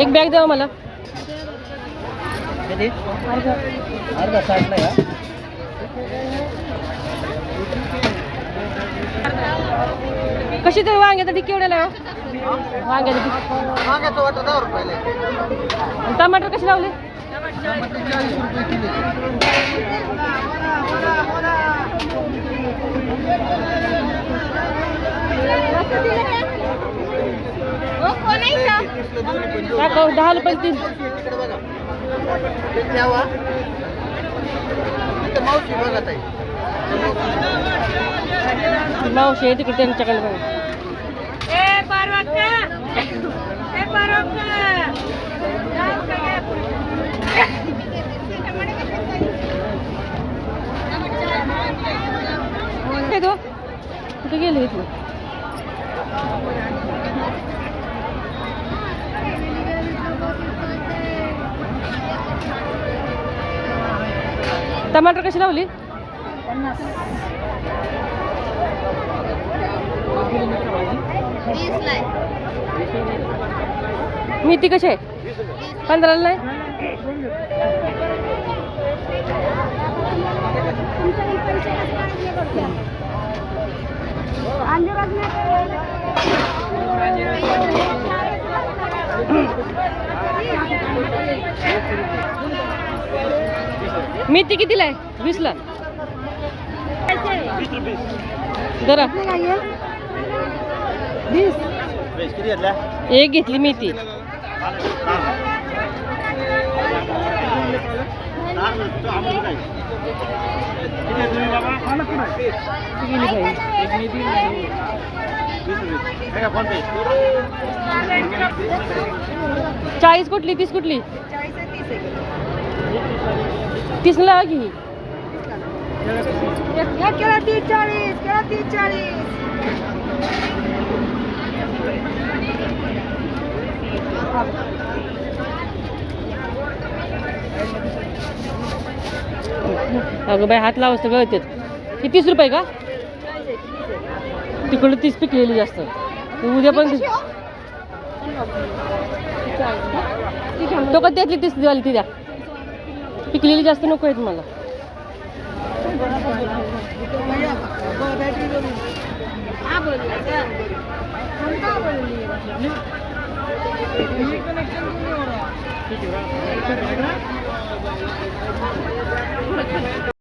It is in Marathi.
एक बॅग द्या मला. अर्धा साठला या कशी तरी वांग्याचा टिक्की एवढ्याला? वांग्याचा मागायचं वाटतं दहा रुपयाला. टमाटर कशी लावले? चाळीस टाका दहा रुपये तीन. इकडे बघा ते घ्यावा इथं मावशी आहे तिकडे त्यांच्याकडे बघा. कुठे गेले इथलं टमाटर कशी लावली? मेथी कशी आहे? पंधराला नाही? मेथी कितीला जरा. एक घेतली मेथी चाळीस कुठली? तीस कुठली? तीसला घे अगं बाई हात लावस तर गळतात ही तीस रुपये का? तिकडं तीस पिकलेली जास्त. तू उद्या पण तो का त्यातली तीस दिवाली ती द्या. पिकलेली जास्त नको आहेत मला.